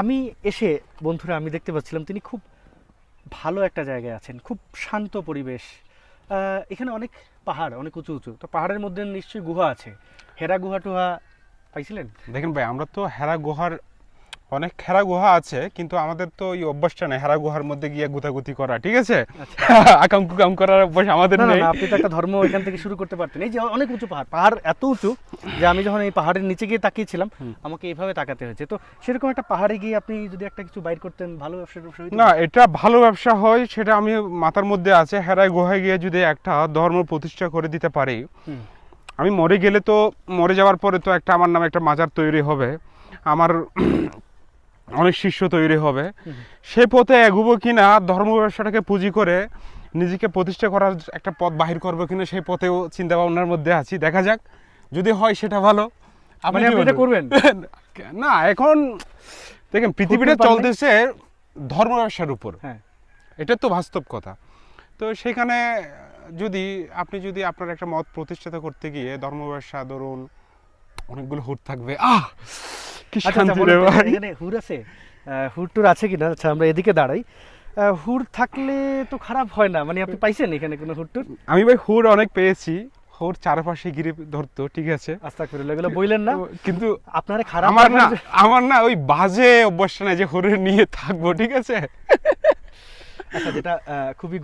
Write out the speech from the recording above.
আমি এসে, বন্ধুরা, আমি দেখতে পাচ্ছিলাম তিনি খুব ভালো একটা জায়গায় আছেন, খুব শান্ত পরিবেশ। এখানে অনেক পাহাড়, অনেক উঁচু উঁচু। তো পাহাড়ের মধ্যে নিশ্চয়ই গুহা আছে। হেরা গুহা টুহা পাইছিলেন? দেখেন ভাই, আমরা তো হেরা গুহার অনেক হেরা গুহা আছে কিন্তু আমাদের তো এই অভ্যাসটা নেই হেরা গুহার মধ্যে গিয়ে গুতাগুতি করা ঠিক আছে? আচ্ছা। আকাম কুকাম করার অভ্যাস আমাদের নেই। আপনি তো একটা ধর্ম এখান থেকে শুরু করতে পারতেন। এই যে অনেক উঁচু পাহাড় পাহাড় এত উঁচু যে আমি যখন এই পাহাড়ের নিচে গিয়ে তাকিয়েছিলাম আমাকে এইভাবে তাকাতে হয়েছে। তো সেরকম একটা পাহাড়ে গিয়ে আপনি যদি একটা কিছু বাইর করতেন ভালো ব্যবসা? না এটা ভালো ব্যবসা হয় সেটা আমি মাথার মধ্যে আছে। হেরাই গুহায় গিয়ে যদি একটা ধর্ম প্রতিষ্ঠা করে দিতে পারি আমি মরে গেলে তো মরে যাওয়ার পরে তো একটা আমার নামে একটা মাজার তৈরি হবে। আমার অনেক শিষ্য তৈরি হবে। সে পথে এগুবো কিনা ধর্ম ব্যবসাটাকে পুঁজি করে নিজেকে প্রতিষ্ঠা করার একটা পথ বাহির করব কিনা সেই পথেও চিন্তা ভাবনার মধ্যে আছি। দেখা যাক যদি হয় সেটা ভালো। মানে আপনি এটা করবেন? না এখন দেখেন পৃথিবীটা চলতেছে ধর্ম ব্যবসার উপর। হ্যাঁ। এটা তো বাস্তব কথা। তো সেখানে যদি আপনি যদি আপনার একটা মত প্রতিষ্ঠিত করতে গিয়ে ধর্ম ব্যবসা ধরুন অনেকগুলো হুট থাকবে আহ! কি আচ্ছা আচ্ছা শান্তি রে ভাই? এখানে হুর আছে। হুর টুর আছে কিনা? আচ্ছা আমরা এদিকে দাঁড়াই। হুর থাকলে তো খারাপ হয় না। মানে আপনি পাইছেন এখানে কোনো হুর টুর? আমি ভাই হুর অনেক পেয়েছি। হুর চারপাশে ঘিরে ধরতো ঠিক আছে? আস্তা করে এগুলো বইলেন না? কিন্তু আপনারা খারাপ আমার না আমার না ওই বাজে অভ্যাসটা না যে হুরের নিয়ে থাকব ঠিক আছে? আচ্ছা যেটা খুবই